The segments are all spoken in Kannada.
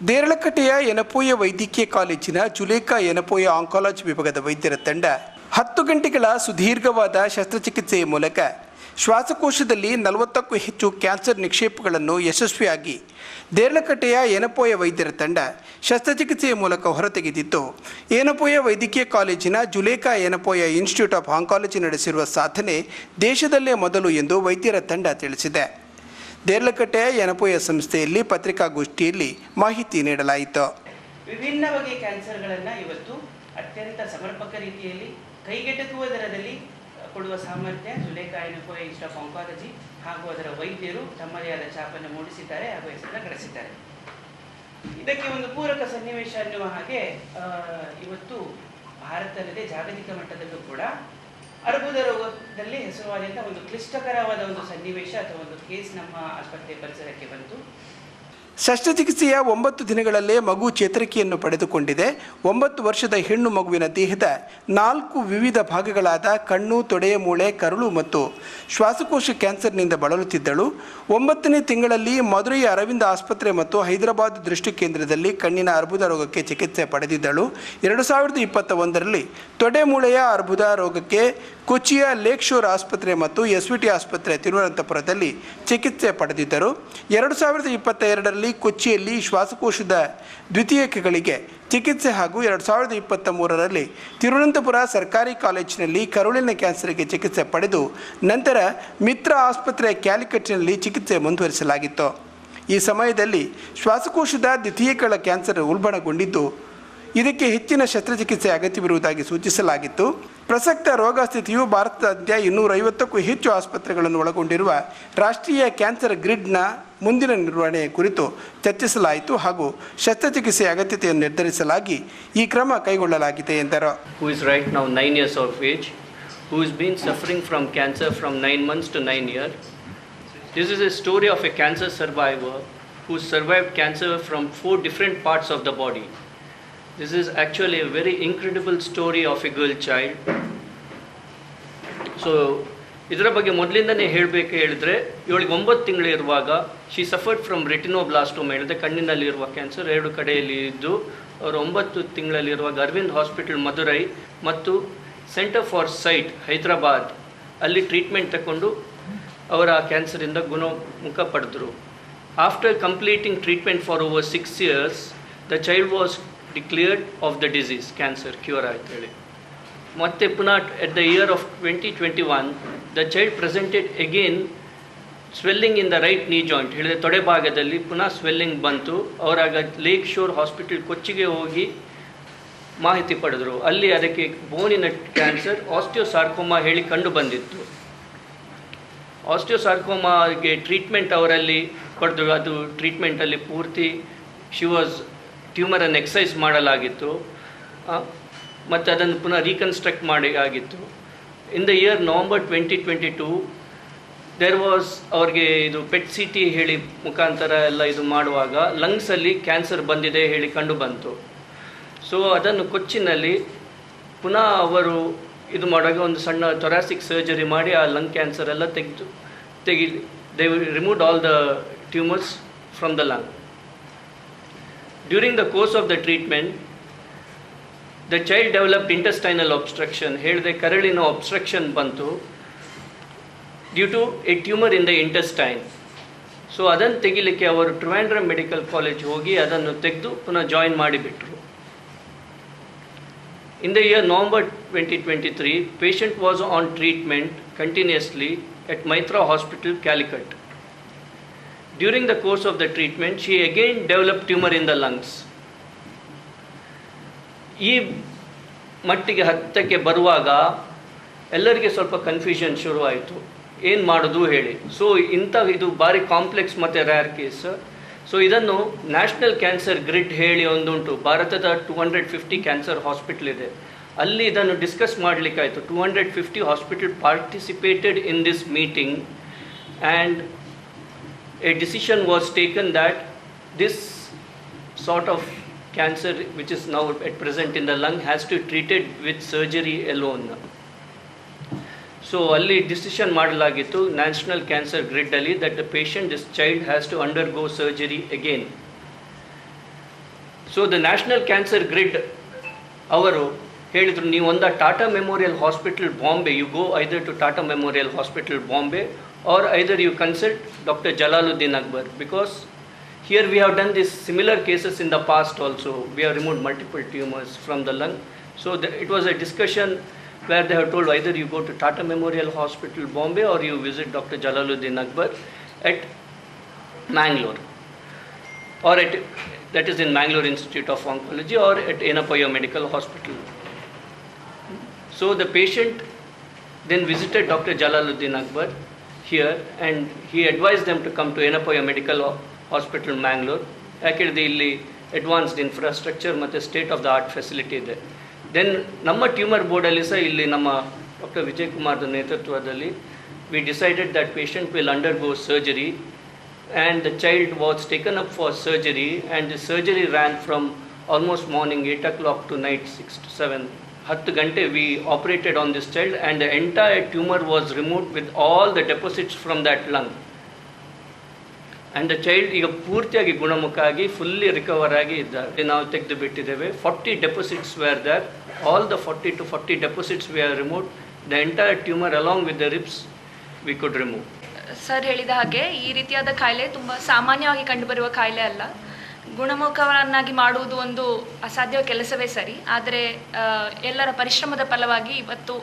ದೇರಳಕಟ್ಟೆಯ ಯನಪೋಯ ವೈದ್ಯಕೀಯ ಕಾಲೇಜಿನ ಜುಲೇಖಾ ಯನಪೋಯ ಆಂಕಾಲಜಿ ವಿಭಾಗದ ವೈದ್ಯರ ತಂಡ ಹತ್ತು ಗಂಟೆಗಳ ಸುದೀರ್ಘವಾದ ಶಸ್ತ್ರಚಿಕಿತ್ಸೆಯ ಮೂಲಕ ಶ್ವಾಸಕೋಶದಲ್ಲಿ ನಲವತ್ತಕ್ಕೂ ಹೆಚ್ಚು ಕ್ಯಾನ್ಸರ್ ನಿಕ್ಷೇಪಗಳನ್ನು ಯಶಸ್ವಿಯಾಗಿ ದೇರ್ಲಕಟ್ಟೆಯ ಏನಪೋಯ ವೈದ್ಯರ ತಂಡ ಶಸ್ತ್ರಚಿಕಿತ್ಸೆಯ ಮೂಲಕ ಹೊರತೆಗೆದಿದ್ದು ಏನಪೋಯ ವೈದ್ಯಕೀಯ ಕಾಲೇಜಿನ Zulekha Yenepoya institute of oncology ನಡೆಸಿರುವ ಸಾಧನೆ ದೇಶದಲ್ಲೇ ಮೊದಲು ಎಂದು ವೈದ್ಯರ ತಂಡ ತಿಳಿಸಿದೆ. ದೇರ್ಲಕಟ್ಟೆಯ ಎನಪೋಯ ಸಂಸ್ಥೆಯಲ್ಲಿ ಪತ್ರಿಕಾಗೋಷ್ಠಿಯಲ್ಲಿ ಮಾಹಿತಿ ನೀಡಲಾಯಿತು. ವಿಭಿನ್ನ ಬಗೆಯ ಕ್ಯಾನ್ಸರ್ಗಳನ್ನು ಇವತ್ತು ಅತ್ಯಂತ ಸಮರ್ಪಕ ರೀತಿಯಲ್ಲಿ ಕೈಗೆಟಕುವ ದರದಲ್ಲಿ ಕೊಡುವ ಸಾಮರ್ಥ್ಯ ಸುಲೇಖಾ ಎನಪೋಯ ಇನ್ಸ್ಟಿಟ್ಯೂಟ್ ಹಾಗೂ ಅದರ ವೈದ್ಯರು ತಮ್ಮದೇ ಆದ ಛಾಪನ್ನು ಮೂಡಿಸಿದ್ದಾರೆ ಹಾಗೂ ಹೆಸರನ್ನು ನಡೆಸಿದ್ದಾರೆ ಇದಕ್ಕೆ ಒಂದು ಪೂರಕ ಸನ್ನಿವೇಶ ಅನ್ನುವ ಹಾಗೆ ಇವತ್ತು ಭಾರತದಲ್ಲದೆ ಜಾಗತಿಕ ಮಟ್ಟದಲ್ಲೂ ಕೂಡ ಅರ್ಬುದ ರೋಗದಲ್ಲಿ ಹೆಸರುವಾದಂಥ ಒಂದು ಕ್ಲಿಷ್ಟಕರವಾದ ಒಂದು ಸನ್ನಿವೇಶ ಅಥವಾ ಒಂದು ಕೇಸ್ ನಮ್ಮ ಆಸ್ಪತ್ರೆ ಪರಿಸರಕ್ಕೆ ಬಂತು. ಶಸ್ತ್ರಚಿಕಿತ್ಸೆಯ ಒಂಬತ್ತು ದಿನಗಳಲ್ಲೇ ಮಗು ಚೇತರಿಕೆಯನ್ನು ಪಡೆದುಕೊಂಡಿದೆ. ಒಂಬತ್ತು ವರ್ಷದ ಹೆಣ್ಣು ಮಗುವಿನ ದೇಹದ ನಾಲ್ಕು ವಿವಿಧ ಭಾಗಗಳಾದ ಕಣ್ಣು ತೊಡೆಯ ಮೂಳೆ, ಕರುಳು ಮತ್ತು ಶ್ವಾಸಕೋಶ ಕ್ಯಾನ್ಸರ್ನಿಂದ ಬಳಲುತ್ತಿದ್ದಳು. ಒಂಬತ್ತನೇ ತಿಂಗಳಲ್ಲಿ ಮದುರೆಯ ಅರವಿಂದ ಆಸ್ಪತ್ರೆ ಮತ್ತು ಹೈದರಾಬಾದ್ ದೃಷ್ಟಿ ಕೇಂದ್ರದಲ್ಲಿ ಕಣ್ಣಿನ ಅರ್ಬುದ ರೋಗಕ್ಕೆ ಚಿಕಿತ್ಸೆ ಪಡೆದಿದ್ದಳು. ಎರಡು ಸಾವಿರದ ಇಪ್ಪತ್ತ ಒಂದರಲ್ಲಿ ತೊಡೆ, ಮೂಳೆಯ ಅರ್ಬುದ ರೋಗಕ್ಕೆ ಕೊಚ್ಚಿಯ ಲೇಕ್ ಶೋರ್ ಆಸ್ಪತ್ರೆ ಮತ್ತು ಎಸ್ ವಿ ಟಿ ಆಸ್ಪತ್ರೆ ತಿರುವನಂತಪುರದಲ್ಲಿ ಚಿಕಿತ್ಸೆ ಪಡೆದಿದ್ದರು. ಎರಡು ಸಾವಿರದ ಇಪ್ಪತ್ತ ಎರಡರಲ್ಲಿ ಕೊಚ್ಚಿಯಲ್ಲಿ ಶ್ವಾಸಕೋಶದ ದ್ವಿತೀಯಕಗಳಿಗೆ ಚಿಕಿತ್ಸೆ ಹಾಗೂ ಎರಡು ಸಾವಿರದ ಇಪ್ಪತ್ತ ಮೂರರಲ್ಲಿ ತಿರುವನಂತಪುರ ಸರ್ಕಾರಿ ಕಾಲೇಜಿನಲ್ಲಿ ಕರುಳಿನ ಕ್ಯಾನ್ಸರ್ಗೆ ಚಿಕಿತ್ಸೆ ಪಡೆದು, ನಂತರ ಮಿತ್ರ ಆಸ್ಪತ್ರೆ ಕ್ಯಾಲಿಕಟ್ನಲ್ಲಿ ಚಿಕಿತ್ಸೆ ಮುಂದುವರಿಸಲಾಗಿತ್ತು. ಈ ಸಮಯದಲ್ಲಿ ಶ್ವಾಸಕೋಶದ ದ್ವಿತೀಯಕಗಳ ಕ್ಯಾನ್ಸರ್ ಉಲ್ಬಣಗೊಂಡಿದ್ದು ಇದಕ್ಕೆ ಹೆಚ್ಚಿನ ಶಸ್ತ್ರಚಿಕಿತ್ಸೆ ಅಗತ್ಯವಿರುವುದಾಗಿ ಸೂಚಿಸಲಾಗಿತ್ತು ಪ್ರಸಕ್ತ ರೋಗ ಸ್ಥಿತಿಯು ಭಾರತದಾದ್ಯಂತ ಇನ್ನೂರೈವತ್ತಕ್ಕೂ ಹೆಚ್ಚು ಆಸ್ಪತ್ರೆಗಳನ್ನು ಒಳಗೊಂಡಿರುವ ರಾಷ್ಟ್ರೀಯ ಕ್ಯಾನ್ಸರ್ ಗ್ರಿಡ್ನ ಮುಂದಿನ ನಿರ್ವಹಣೆ ಕುರಿತು ಚರ್ಚಿಸಲಾಯಿತು ಹಾಗೂ ಶಸ್ತ್ರಚಿಕಿತ್ಸೆಯ ಅಗತ್ಯತೆಯನ್ನು ನಿರ್ಧರಿಸಲಾಗಿ ಈ ಕ್ರಮ ಕೈಗೊಳ್ಳಲಾಗಿದೆ ಎಂದರು who is right now 9 years of age, who has been suffering from cancer from 9 months to 9 years. This is a story of a cancer survivor who survived cancer from four different parts of the body. This is actually a very incredible story of a girl child. So ಇದರ ಬಗ್ಗೆ ಮೊದಲಿಂದನೇ ಹೇಳಬೇಕು ಹೇಳಿದ್ರೆ ಇವಳಿಗೆ ಒಂಬತ್ತು ತಿಂಗಳು ಇರುವಾಗ ಶಿ ಸಫರ್ಡ್ ಫ್ರಮ್ ರೆಟಿನೋಬ್ಲಾಸ್ಟೋಮ್ ಹೇಳಿದ್ರೆ ಕಣ್ಣಿನಲ್ಲಿರುವ ಕ್ಯಾನ್ಸರ್ ಎರಡು ಕಡೆಯಲ್ಲಿ ಇದ್ದು, ಅವರು ಒಂಬತ್ತು ತಿಂಗಳಲ್ಲಿರುವಾಗ ಅರವಿಂದ್ ಹಾಸ್ಪಿಟಲ್ ಮದುರೈ ಮತ್ತು ಸೆಂಟರ್ ಫಾರ್ ಸೈಟ್ ಹೈದರಾಬಾದ್ ಅಲ್ಲಿ ಟ್ರೀಟ್ಮೆಂಟ್ ತಗೊಂಡು ಅವರ ಕ್ಯಾನ್ಸರಿಂದ ಗುಣಮುಖ ಪಡೆದರು after completing treatment for over six years the child was declared of the disease cancer cure ಆಯ್ತು ಹೇಳಿ. ಮತ್ತೆ ಪುನಃ at the year of twenty twenty one the child presented again swelling in the right knee joint ಹೇಳಿದ್ರೆ ತೊಡೆ ಭಾಗದಲ್ಲಿ ಪುನಃ ಸ್ವೆಲ್ಲಿಂಗ್ ಬಂತು. ಅವರಾಗ ಲೇಕ್ ಶೋರ್ ಹಾಸ್ಪಿಟಲ್ ಕೊಚ್ಚಿಗೆ ಹೋಗಿ ಮಾಹಿತಿ ಪಡೆದರು. ಅಲ್ಲಿ ಅದಕ್ಕೆ ಬೋನಿನ ಕ್ಯಾನ್ಸರ್ ಆಸ್ಟಿಯೋಸಾರ್ಕೋಮಾ ಹೇಳಿ ಕಂಡು ಬಂದಿತ್ತು. ಆಸ್ಟಿಯೋಸಾರ್ಕೋಮಾಗೆ ಟ್ರೀಟ್ಮೆಂಟ್ ಅವರಲ್ಲಿ ಪಡೆದು ಅದು ಟ್ರೀಟ್ಮೆಂಟಲ್ಲಿ ಪೂರ್ತಿ ಶಿ ವಾಸ್ ಟ್ಯೂಮರನ್ನು ಎಕ್ಸೈಸ್ ಮಾಡಲಾಗಿತ್ತು. ಮತ್ತು ಅದನ್ನು ಪುನಃ ರೀಕನ್ಸ್ಟ್ರಕ್ಟ್ ಮಾಡಿ ಆಗಿತ್ತು. In the year November twenty twenty two there was ಅವ್ರಿಗೆ ಇದು ಪೆಟ್ ಸಿ ಟಿ ಹೇಳಿ ಮುಖಾಂತರ ಎಲ್ಲ ಇದು ಮಾಡುವಾಗ ಲಂಗ್ಸಲ್ಲಿ ಕ್ಯಾನ್ಸರ್ ಬಂದಿದೆ ಹೇಳಿ ಕಂಡು ಬಂತು. ಸೊ ಅದನ್ನು ಕೊಚ್ಚಿನಲ್ಲಿ ಪುನಃ ಅವರು ಇದು ಮಾಡುವಾಗ ಒಂದು ಸಣ್ಣ ಥೊರಾಸಿಕ್ ಸರ್ಜರಿ ಮಾಡಿ ಆ ಲಂಗ್ ಕ್ಯಾನ್ಸರ್ ಎಲ್ಲ ತೆಗೆದು ತೆಗಿ they removed all the tumours from the lung during the course of the treatment the child developed intestinal obstruction ಹೇಳಿದೆ ಕರಳಿನ ಒಬ್ಸ್ಟ್ರಕ್ಷನ್ ಬಂತು due to a tumour in the intestine so ಅದನ್ನು ತೆಗಿಲಿಕ್ಕೆ ಅವರು ಟ್ರಿವಾಂಡ್ರಮ್ ಮೆಡಿಕಲ್ ಕಾಲೇಜ್ ಹೋಗಿ ಅದನ್ನು ತೆಗೆದು ಪುನಃ ಜಾಯಿನ್ ಮಾಡಿಬಿಟ್ರು. In the year November 2023, patient was on treatment continuously at Maitra Hospital, Calicut. During the course of the treatment, she again developed tumor in the lungs. ಈ ಮಟ್ಟಿಗೆ ಹತ್ತಕ್ಕೆ ಬರುವಾಗ ಎಲ್ಲರಿಗೆ ಸ್ವಲ್ಪ ಕನ್ಫ್ಯೂಷನ್ ಶುರುವಾಯಿತು. ಏನು ಮಾಡೋದು ಹೇಳಿ. ಸೊ ಇಂಥ ಇದು ಭಾರಿ ಕಾಂಪ್ಲೆಕ್ಸ್ ಮತ್ತು ರ್ಯಾರ್ ಕೇಸ್ ಸೊ ಇದನ್ನು ನ್ಯಾಷನಲ್ ಕ್ಯಾನ್ಸರ್ ಗ್ರಿಡ್ ಹೇಳಿ ಒಂದುಂಟು. ಭಾರತದ two hundred fifty cancer hospital ಇದೆ. ಅಲ್ಲಿ ಇದನ್ನು discuss ಮಾಡಲಿಕ್ಕಾಯಿತು. Two hundred fifty hospital participated in this meeting and a decision was taken that this sort of cancer which is now at present in the lung has to be treated with surgery alone so ಅಲ್ಲಿ decision ಮಾಡಲಾಗಿತ್ತು national cancer grid ಅಲ್ಲಿ that the patient this child has to undergo surgery again so the national cancer grid ಅವರು ಹೇಳಿದರು ನೀವು ಒಂದು Tata memorial hospital Bombay you go either to Tata memorial hospital Bombay or either you consult doctor Jalaluddin Akbar because here we have done this similar cases in the past also we have remove multiple tumours from the lung so the it was a discussion where they have told either you go to Tata Memorial Hospital, Bombay, or you visit Dr. Jalaluddin Akbar at Mangalore, or at that is in Mangalore Institute of Oncology, or at Enapaya Medical Hospital. So the patient then visited Dr. Jalaluddin Akbar here, and he advised them to come to Enapoya Medical Ho- Hospital, Mangalore. ಯಾಕೆಂದ್ರೆ ಇಲ್ಲಿ ಅಡ್ವಾನ್ಸ್ಡ್ ಇನ್ಫ್ರಾಸ್ಟ್ರಕ್ಚರ್ ಮತ್ತು state of the art facility there. Then ನಮ್ಮ ಟ್ಯೂಮರ್ ಬೋರ್ಡಲ್ಲಿ ಸಹ ಇಲ್ಲಿ ನಮ್ಮ ಡಾಕ್ಟರ್ ವಿಜಯ್ ಕುಮಾರ್ದ ನೇತೃತ್ವದಲ್ಲಿ we decided that patient will undergo surgery and the child was taken up for surgery and the surgery ran from almost morning 8 o'clock to night 6 to 7 ಹತ್ತು ಗಂಟೆ we operated on this child and the entire tumour was remove with all the deposits from that lung and the child ಈಗ ಪೂರ್ತಿಯಾಗಿ ಗುಣಮುಖ ಆಗಿ ಫುಲ್ಲಿ ರಿಕವರ್ ಆಗಿ ಇದ್ದಾರೆ ನಾವು ತೆಗೆದು ಬಿಟ್ಟಿದ್ದೇವೆ forty deposits where there all the forty to forty deposits we are remove the entire tumour along with the ribs we could remove sir ಹೇಳಿದ ಹಾಗೆ ಈ ರೀತಿಯಾದ ಕಾಯಿಲೆ ತುಂಬ ಸಾಮಾನ್ಯವಾಗಿ ಕಂಡುಬರುವ ಕಾಯಿಲೆ ಅಲ್ಲ. ಗುಣಮುಖವನ್ನಾಗಿ ಮಾಡುವುದು ಒಂದು ಅಸಾಧ್ಯ ಕೆಲಸವೇ ಸರಿ. ಆದರೆ ಎಲ್ಲರ ಪರಿಶ್ರಮದ ಫಲವಾಗಿ ಇವತ್ತು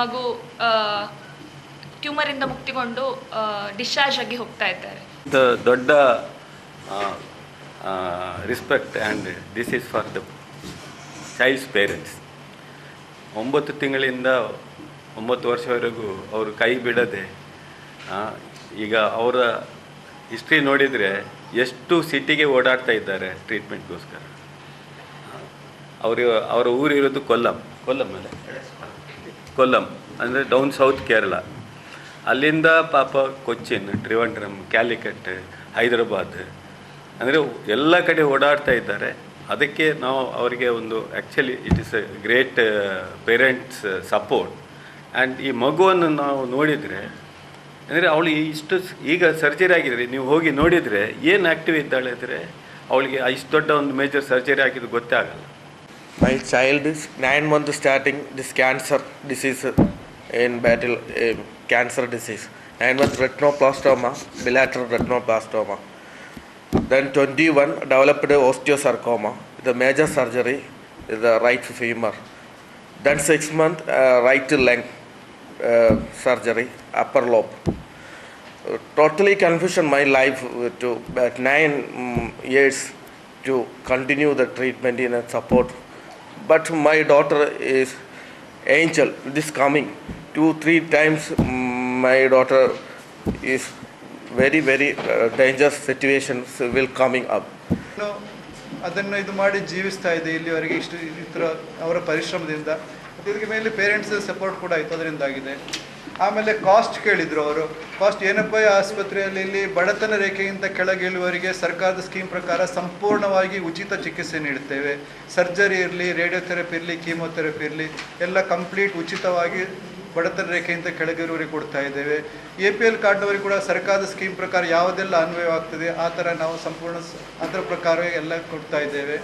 ಮಗು ಟ್ಯೂಮರಿಂದ ಮುಕ್ತಿಗೊಂಡು ಡಿಸ್ಚಾರ್ಜ್ ಆಗಿ ಹೋಗ್ತಾ ಇದ್ದಾರೆ. ದೊಡ್ಡ respect and this is for the child's parents ಒಂಬತ್ತು ತಿಂಗಳಿಂದ ಒಂಬತ್ತು ವರ್ಷವರೆಗೂ ಅವರು ಕೈ ಬಿಡದೆ ಈಗ ಅವರ ಹಿಸ್ಟ್ರಿ ನೋಡಿದರೆ ಎಷ್ಟು ಸಿಟಿಗೆ ಓಡಾಡ್ತಾ ಇದ್ದಾರೆ ಟ್ರೀಟ್ಮೆಂಟ್ಗೋಸ್ಕರ? ಅವರು ಅವರ ಊರಿರೋದು ಕೊಲ್ಲಂ. ಕೊಲ್ಲಂ ಅಲ್ಲ ಕೊಲ್ಲಂ ಅಂದರೆ ಡೌನ್ ಸೌತ್ ಕೇರಳ. ಅಲ್ಲಿಂದ ಪಾಪ ಕೊಚ್ಚಿನ್ ಟ್ರಿವಂಡ್ರಮ್ ಕ್ಯಾಲಿಕಟ್ ಹೈದರಾಬಾದ್ ಅಂದರೆ ಎಲ್ಲ ಕಡೆ ಓಡಾಡ್ತಾ ಇದ್ದಾರೆ. ಅದಕ್ಕೆ ನಾವು ಅವರಿಗೆ ಒಂದು actually it is a great parents support and ಈ ಮಗುವನ್ನು ನಾವು ನೋಡಿದರೆ ಅಂದರೆ ಅವಳು ಇಷ್ಟು ಈಗ ಸರ್ಜರಿ ಆಗಿದ್ರೆ ನೀವು ಹೋಗಿ ನೋಡಿದರೆ ಏನು ಆ್ಯಕ್ಟಿವ್ ಇದ್ದಾಳೆ ಅಂದರೆ ಅವಳಿಗೆ ಇಷ್ಟು ದೊಡ್ಡ ಒಂದು ಮೇಜರ್ ಸರ್ಜರಿ ಆಗಿದ್ದು ಗೊತ್ತೇ ಆಗಲ್ಲ My child is nine month starting this cancer disease in battle cancer cancer disease. Month retinoblastoma retinoblastoma, bilateral retinoblastoma. Then 21 developed osteosarcoma, the major surgery the right femur. Then six month right uh, surgery, upper lobe. Uh, totally confusion my life uh, to uh, nine mm, years to continue the treatment in a support. But my daughter is angel. This coming two three times. mm, My daughter is very very uh, dangerous situations will coming up. ಅದನ್ನು ಇದು ಮಾಡಿ ಜೀವಿಸ್ತಾ ಇದೆ ಇಲ್ಲಿವರೆಗೆ ಇಷ್ಟು ಈ ಥರ ಅವರ ಪರಿಶ್ರಮದಿಂದ ಇದಕ್ಕೆ ಮೇಲೆ ಪೇರೆಂಟ್ಸ್ ಸಪೋರ್ಟ್ ಕೂಡ ಆಯಿತು ಅದರಿಂದಾಗಿದೆ ಆಮೇಲೆ ಕಾಸ್ಟ್ ಕೇಳಿದರು ಅವರು. ಕಾಸ್ಟ್ ಏನಪ್ಪ ಆಸ್ಪತ್ರೆಯಲ್ಲಿ ಇಲ್ಲಿ ಬಡತನ ರೇಖೆಯಿಂದ ಕೆಳಗಿಳುವವರಿಗೆ ಸರ್ಕಾರದ ಸ್ಕೀಮ್ ಪ್ರಕಾರ ಸಂಪೂರ್ಣವಾಗಿ ಉಚಿತ ಚಿಕಿತ್ಸೆ ನೀಡುತ್ತೇವೆ. ಸರ್ಜರಿ ಇರಲಿ ರೇಡಿಯೋಥೆರಪಿ ಇರಲಿ ಕೀಮೋಥೆರಪಿ ಇರಲಿ, ಎಲ್ಲ ಕಂಪ್ಲೀಟ್ ಉಚಿತವಾಗಿ ಬಡತನ ರೇಖೆಯಿಂದ ಕೆಳಗಿರುವವರಿಗೆ ಕೊಡ್ತಾ ಇದ್ದೇವೆ. ಎ ಪಿ ಎಲ್ ಕಾರ್ಡ್ನವರಿಗೆ ಕೂಡ ಸರ್ಕಾರದ ಸ್ಕೀಮ್ ಪ್ರಕಾರ ಯಾವುದೆಲ್ಲ ಅನ್ವಯವಾಗ್ತದೆ ಆ ಥರ ನಾವು ಸಂಪೂರ್ಣ ಅದರ ಪ್ರಕಾರವೇ ಎಲ್ಲ ಕೊಡ್ತಾ ಇದ್ದೇವೆ.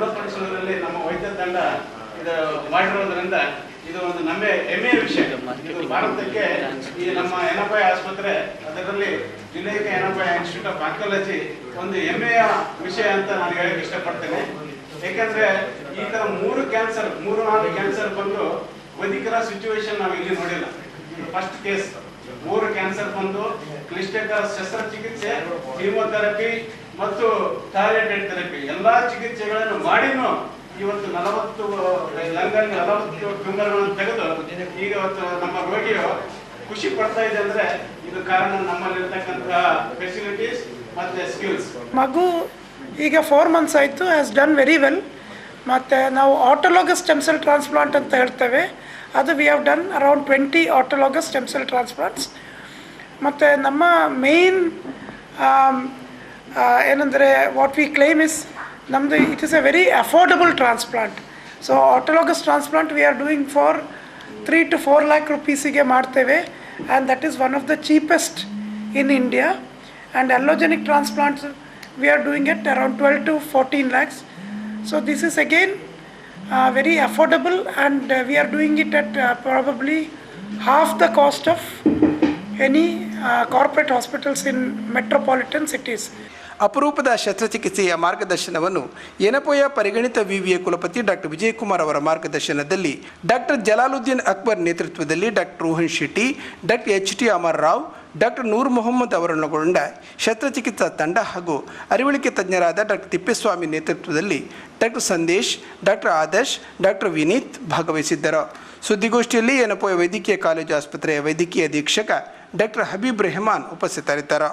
ಗುಣಪಡಿಸುವುದರಲ್ಲಿ ನಮ್ಮ ವೈದ್ಯ ತಂಡ ಇದು ಮಾಡಿರೋದ್ರಿಂದ ಇದು ಒಂದು ನಮ್ಮ ಹೆಮ್ಮೆಯ ವಿಷಯ. ಇದು ಭಾರತಕ್ಕೆ ಈ ನಮ್ಮ ಎನಪಾಯ ಆಸ್ಪತ್ರೆ, ಅದರಲ್ಲಿ ಜಿಲ್ಲೆಯ ಎನಪಾಯ ಇನ್ಸ್ಟಿಟ್ಯೂಟ್ ಆಫ್ ಆಂಕಾಲಜಿ ಒಂದು ಹೆಮ್ಮೆಯ ವಿಷಯ ಅಂತ ನಾನು ಹೇಳಕ್ ಇಷ್ಟಪಡ್ತೇನೆ. ಯಾಕಂದ್ರೆ ಈ ತರ ಮೂರು ಕ್ಯಾನ್ಸರ್, ಮೂರು ನಾಲ್ಕು ಕ್ಯಾನ್ಸರ್ ಬಂದು ವೈದಿಕರ ಸಿಚುವೇಶನ್ ನಾವು ಇಲ್ಲಿ ನೋಡಿಲ್ಲ. ಫಸ್ಟ್ ಕೇಸ್ ಮೂರು ಕ್ಯಾನ್ಸರ್ ಬಂದು ಕ್ಲಿಷ್ಟಕ ಶಸ್ತ್ರಚಿಕಿತ್ಸೆ, ಕೀಮೋಥೆರಪಿ ಮತ್ತು ಟಾರ್ಗೆಟೆಡ್ ಥೆರಪಿ ಎಲ್ಲಾ ಚಿಕಿತ್ಸೆಗಳನ್ನು ಮಾಡಿನೂ ಇವತ್ತು ನಲವತ್ತು, ಲಂಗಲ್ಲಿ ನಲವತ್ತು ಟ್ಯೂಮರ್ಗಳನ್ನು ತೆಗೆದು ಈಗ ಇವತ್ತು ನಮ್ಮ ರೋಗಿಯು ಖುಷಿ ಪಡ್ತಾ ಇದೆ ಅಂದ್ರೆ ಇದು ಕಾರಣ ನಮ್ಮಲ್ಲಿರ್ತಕ್ಕಂತಹ ಫೆಸಿಲಿಟೀಸ್ ಮತ್ತೆ ಸ್ಕಿಲ್ಸ್ ಮಗು ಈಗ ಫೋರ್ ಮಂತ್ಸ್ ಆಯಿತು ಹ್ಯಾಸ್ ಡನ್ ವೆರಿ ವೆಲ್ ಮತ್ತು ನಾವು ಆಟೋಲಾಗಸ್ ಸ್ಟೆಮ್ ಸೆಲ್ ಟ್ರಾನ್ಸ್ಪ್ಲಾಂಟ್ ಅಂತ ಹೇಳ್ತೇವೆ. ಅದು we have done around twenty autologous stem cell transplants ಮತ್ತು ನಮ್ಮ ಮೇಯ್ನ್ ಏನಂದರೆ ವಾಟ್ ವಿ ಕ್ಲೈಮ್ ಇಸ್ ನಮ್ಮದು it is a very affordable transplant so autologous transplant we are doing for three to four lakh ರುಪೀಸಿಗೆ ಮಾಡ್ತೇವೆ. And that is one of the cheapest in India and allogeneic transplants we are doing it around 12 to 14 lakhs. So this is again uh, very affordable and uh, we are doing it at uh, probably half the cost of any uh, corporate ಅಪರೂಪದ ಶಸ್ತ್ರಚಿಕಿತ್ಸೆಯ ಮಾರ್ಗದರ್ಶನವನ್ನು ಎನಪೋಯ ಪರಿಗಣಿತ ವಿವಿಯ ಕುಲಪತಿ ಡಾಕ್ಟರ್ ವಿಜಯಕುಮಾರ್ ಅವರ ಮಾರ್ಗದರ್ಶನದಲ್ಲಿ ಡಾಕ್ಟರ್ ಜಲಾಲುದ್ದೀನ್ ಅಕ್ಬರ್ ನೇತೃತ್ವದಲ್ಲಿ doctor Rohan Shetty, doctor H T Amar Rao, doctor Noor Mohammad ಅವರನ್ನೊಳಗೊಂಡ ಶಸ್ತ್ರಚಿಕಿತ್ಸಾ ತಂಡ ಹಾಗೂ ಅರಿವಳಿಕೆ ತಜ್ಞರಾದ ಡಾಕ್ಟರ್ ತಿಪ್ಪೇಸ್ವಾಮಿ ನೇತೃತ್ವದಲ್ಲಿ doctor Sandesh, doctor Adarsh, doctor Vineeth ಭಾಗವಹಿಸಿದ್ದರು. ಸುದ್ದಿಗೋಷ್ಠಿಯಲ್ಲಿ ಎನಪೋಯ ವೈದ್ಯಕೀಯ ಕಾಲೇಜು ಆಸ್ಪತ್ರೆಯ ವೈದ್ಯಕೀಯ ಅಧೀಕ್ಷಕ ಡಾಕ್ಟರ್ ಹಬೀಬ್ ರೆಹಮಾನ್ ಉಪಸ್ಥಿತರಿದ್ದರು.